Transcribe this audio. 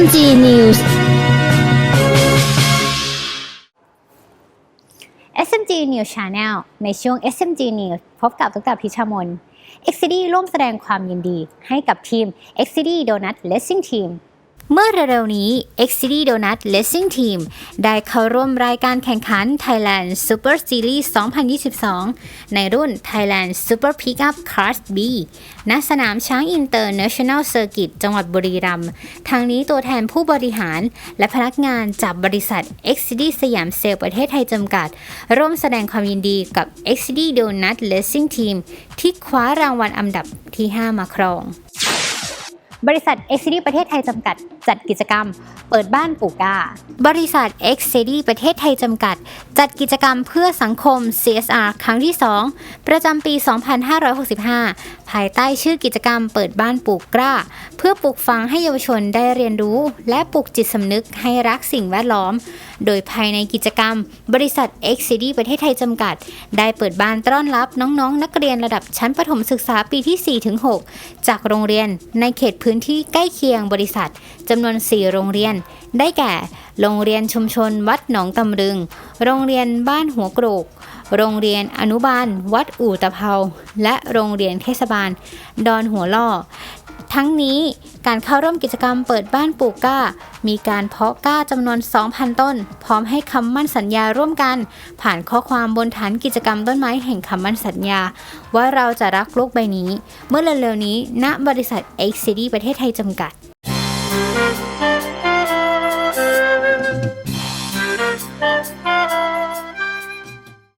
อนจีนิวส์ SMG News Channel ในช่วง SMG News พบกับตุ๊กตาพิชามน x c d ร่วมแสดงความยินดีให้กับทีม x c d Donut Racing Team เมื่อเร็วๆนี้ XCD Donut Racing Team ได้เข้าร่วมรายการแข่งขัน Thailand Super Series 2022 ในรุ่น Thailand Super Pickup Class B ณ สนามช้าง International Circuit จังหวัดบุรีรัมย์ ทางนี้ตัวแทนผู้บริหารและพนักงานจากบริษัท XCD สยามเซลล์ประเทศไทยจำกัด ร่วมแสดงความยินดีกับ XCD Donut Racing Team ที่คว้ารางวัลอันดับที่ 5 มาครอง บริษัท x c d ประเทศไทยจำกัด จัดกิจกรรม เปิดบ้านปูกาบริษัท x c d ประเทศไทยจำกัด จัดกิจกรรมเพื่อสังคม CSR ครั้งที่ 2 ประจำปี 2565 ภายใต้ชื่อกิจกรรม เปิดบ้านปลูกกล้า เพื่อปลูกฝังให้เยาวชนได้เรียนรู้ และปลูกจิตสำนึกให้รักสิ่งแวดล้อม โดยภายในกิจกรรม บริษัท x c d ประเทศไทยจำกัด ได้เปิดบ้านต้อนรับน้องๆนักเรียนระดับชั้นประถมศึกษาปีที่ 4-6 จากโรงเรียนในเขตพื้นที่ใกล้เคียงบริษัทจำำนวน 4 โรงเรียน ได้แก่ โรงเรียนชุมชนวัดหนองตำรึง โรงเรียนบ้านหัวโกรกโรงเรียนอนุบาล วัดอู่ตะเภาและโรงเรียนเทศบาล ดอนหัวล่อ ทั้งนี้การเข้าร่วมกิจกรรมเปิดบ้านปลูกก้า มีการเพาะก้าจำนวน 2,000 ต้น พร้อมให้คำมั่นสัญญาร่วมกัน ผ่านข้อความบนฐานกิจกรรมต้นไม้แห่งคำมั่นสัญญา ว่าเราจะรักโลกใบนี้ เมื่อเร็วๆนี้ณบริษัท x c d ประเทศไทยจำกัด Thank you.